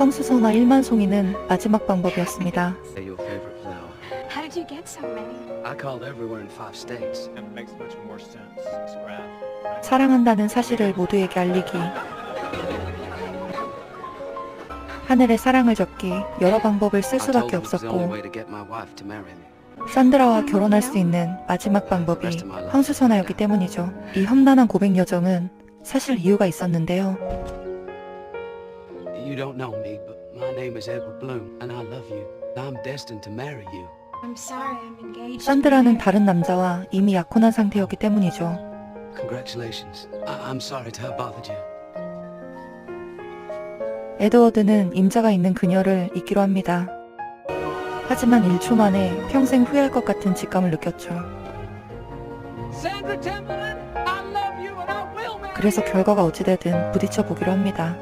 황수선화 1만 송이는 마지막 방법이었습니다. How did you get so many? I called everywhere in five states. It makes much more sense. Scrap. right? 사랑한다는 사실을 모두에게 알리기. 하늘의 사랑을 적기 여러 방법을 쓸 I told 수밖에 them it was the only 없었고 way to get my wife to marry me. 산드라와 결혼할 수 있는 마지막 방법이 황수선화였기 때문이죠. 이 험난한 고백 여정은 사실 이유가 있었는데요. You don't know me, but my name is Edward Bloom, and I love you. I'm destined to marry you. I'm sorry, I'm engaged. 산드라는 다른 남자와 이미 약혼한 상태였기 때문이죠. Congratulations. I- I'm sorry to have bothered you. 에드워드는 임자가 있는 그녀를 잊기로 합니다. 하지만 1초 만에 평생 후회할 것 같은 직감을 느꼈죠. 그래서 결과가 어찌되든 부딪혀 보기로 합니다.